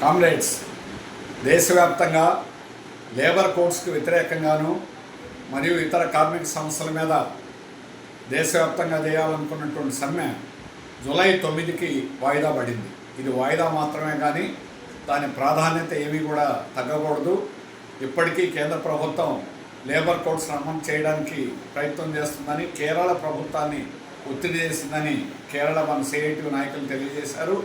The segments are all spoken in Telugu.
కామ్రేడ్స్ దేశవ్యాప్తంగా లేబర్ కోడ్స్కి వ్యతిరేకంగాను మరియు ఇతర కార్మిక సంస్థల మీద దేశవ్యాప్తంగా చేయాలనుకున్నటువంటి సమ్మె జూలై తొమ్మిదికి వాయిదా పడింది. ఇది వాయిదా మాత్రమే కానీ దాని ప్రాధాన్యత ఏమీ కూడా తగ్గకూడదు. ఇప్పటికీ కేంద్ర ప్రభుత్వం లేబర్ కోడ్స్ను అమలు చేయడానికి ప్రయత్నం చేస్తుందని కేరళ ప్రభుత్వాన్ని ఒత్తిడి చేసిందని కేరళ మన సిఐటి నాయకులు తెలియజేశారు.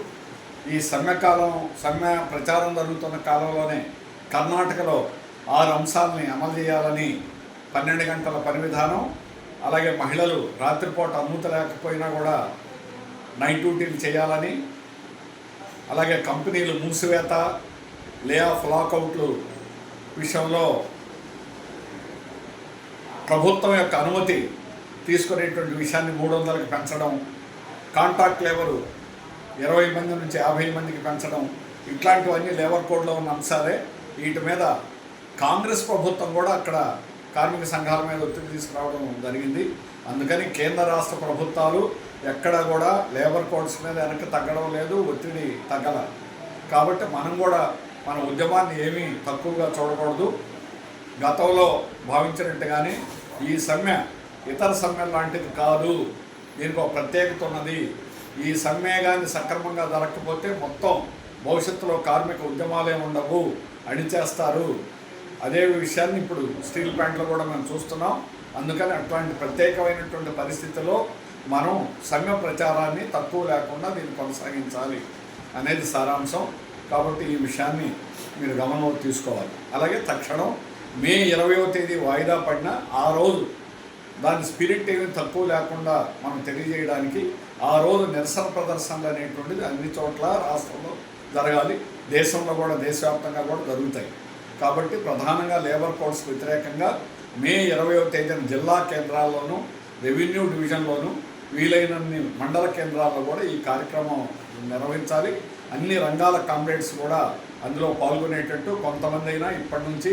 ఈ సమ్మెకాలం సమ్మె ప్రచారం జరుగుతున్న కాలంలోనే కర్ణాటకలో ఆరు అంశాలని అమలు చేయాలని పన్నెండు గంటల పని విధానం అలాగే మహిళలు రాత్రిపూట అనుమతి లేకపోయినా కూడా నైట్ డ్యూటీలు చేయాలని అలాగే కంపెనీలు మూసివేత లే ఆఫ్ లాకౌట్లు విషయంలో ప్రభుత్వం యొక్క అనుమతి తీసుకునేటువంటి విషయాన్ని మూడు వందలకు పెంచడం కాంట్రాక్ట్ లేబరు ఇరవై మంది నుంచి యాభై మందికి పెంచడం ఇట్లాంటివన్నీ లేబర్ కోడ్లో ఉన్న అంశాలే. వీటి మీద కాంగ్రెస్ ప్రభుత్వం కూడా అక్కడ కార్మిక సంఘాల మీద ఒత్తిడి తీసుకురావడం జరిగింది. అందుకని కేంద్ర రాష్ట్ర ప్రభుత్వాలు ఎక్కడ కూడా లేబర్ కోడ్స్ మీద వెనక్కి తగ్గడం లేదు ఒత్తిడి తగ్గల. కాబట్టి మనం కూడా మన ఉద్యమాన్ని ఏమీ తక్కువగా చూడకూడదు. గతంలో భావించినట్టుగానే ఈ సమ్మె ఇతర సమ్మె లాంటిది కాదు. దీనికి ఒక ప్రత్యేకత ఉన్నది. ఈ సమ్మేగాన్ని సక్రమంగా జరగకపోతే మొత్తం భవిష్యత్తులో కార్మిక ఉద్యమాలే ఉండవు. అణిచేస్తారు. అదే విషయాన్ని ఇప్పుడు స్టీల్ ప్లాంట్లో కూడా మనం చూస్తున్నాం. అందుకని అట్లాంటి ప్రత్యేకమైనటువంటి పరిస్థితిలో మనం సమ్మె ప్రచారాన్ని తక్కువ లేకుండా దీన్ని కొనసాగించాలి అనేది సారాంశం. కాబట్టి ఈ విషయాన్ని మీరు గమనంలో తీసుకోవాలి. అలాగే తక్షణం మే ఇరవయో తేదీ వాయిదా పడిన ఆ రోజు దాని స్పిరిట్ ఏమి తక్కువ లేకుండా మనం తెలియజేయడానికి ఆ రోజు నిరసన ప్రదర్శనలు అనేటువంటిది అన్ని చోట్ల రాష్ట్రంలో జరగాలి. దేశంలో కూడా దేశవ్యాప్తంగా కూడా జరుగుతాయి. కాబట్టి ప్రధానంగా లేబర్ కోడ్స్కి వ్యతిరేకంగా మే ఇరవయో తేదీన జిల్లా కేంద్రాల్లోనూ రెవెన్యూ డివిజన్లోనూ వీలైనన్ని మండల కేంద్రాల్లో కూడా ఈ కార్యక్రమం నిర్వహించాలి. అన్ని రంగాల కామ్రేడ్స్ కూడా అందులో పాల్గొనేటట్టు కొంతమంది అయినా ఇప్పటి నుంచి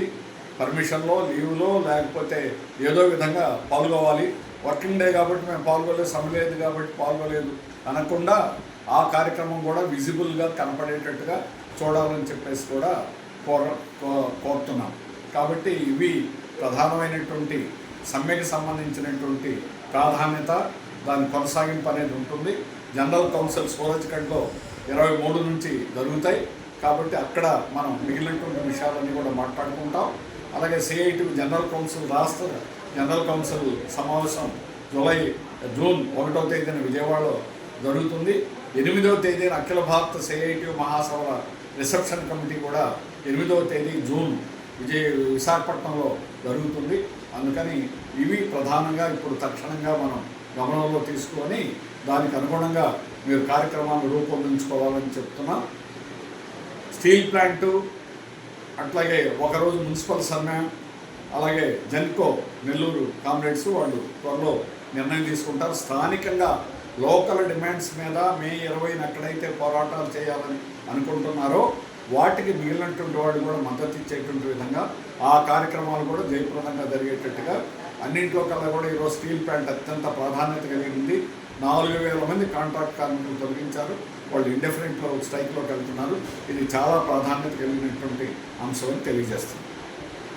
పర్మిషన్లో లీవ్లో లేకపోతే ఏదో విధంగా పాల్గొవాలి. వర్కింగ్ డే కాబట్టి మేము పాల్గొలేదు సమ లేదు కాబట్టి పాల్గొలేదు అనకుండా ఆ కార్యక్రమం కూడా విజిబుల్గా కనపడేటట్టుగా చూడాలని చెప్పేసి కూడా కోర కో- కోరుతున్నాం. కాబట్టి ఇవి ప్రధానమైనటువంటి సమ్మెకి సంబంధించినటువంటి ప్రాధాన్యత దాని కొనసాగింపు అనేది ఉంటుంది. జనరల్ కౌన్సిల్ సూరజ్గఢ్లో ఇరవై మూడు నుంచి జరుగుతాయి. కాబట్టి అక్కడ మనం మిగిలినటువంటి విషయాలన్నీ కూడా మాట్లాడుకుంటాం. అలాగే సిఐటి జనరల్ కౌన్సిల్ రాష్ట్ర జనరల్ కౌన్సిల్ సమావేశం జూలై జూన్ ఒకటో తేదీన విజయవాడలో జరుగుతుంది. ఎనిమిదవ తేదీన అఖిల భారత సిఐటి మహాసభల రిసెప్షన్ కమిటీ కూడా ఎనిమిదవ తేదీ జూన్ విజయ విశాఖపట్నంలో జరుగుతుంది. అందుకని ఇవి ప్రధానంగా ఇప్పుడు తక్షణంగా మనం గమనంలో తీసుకొని దానికి అనుగుణంగా మీరు కార్యక్రమాన్ని రూపొందించుకోవాలని చెప్తున్నాం. స్టీల్ ప్లాంటు అట్లాగే ఒకరోజు మున్సిపల్ సమ్మె అలాగే జెన్కో నెల్లూరు కామ్రేడ్స్ వాళ్ళు త్వరలో నిర్ణయం తీసుకుంటారు. స్థానికంగా లోకల్ డిమాండ్స్ మీద మే ఇరవైన ఎక్కడైతే పోరాటాలు చేయాలని అనుకుంటున్నారో వాటికి మిగిలినటువంటి వాళ్ళు కూడా మద్దతు ఇచ్చేటువంటి విధంగా ఆ కార్యక్రమాలు కూడా జయప్రదంగా జరిగేటట్టుగా అన్నింట్లో కల్లా కూడా ఈరోజు స్టీల్ ప్లాంట్ అత్యంత ప్రాధాన్యత కలిగింది నాలుగు వేల మంది కాంట్రాక్ట్ కార్మికులు తొలగించారు. వాళ్ళు ఇండెఫినెంట్లో స్ట్రైక్లోకి వెళ్తున్నారు. ఇది చాలా ప్రాధాన్యత కలిగినటువంటి అంశం అని తెలియజేస్తుంది.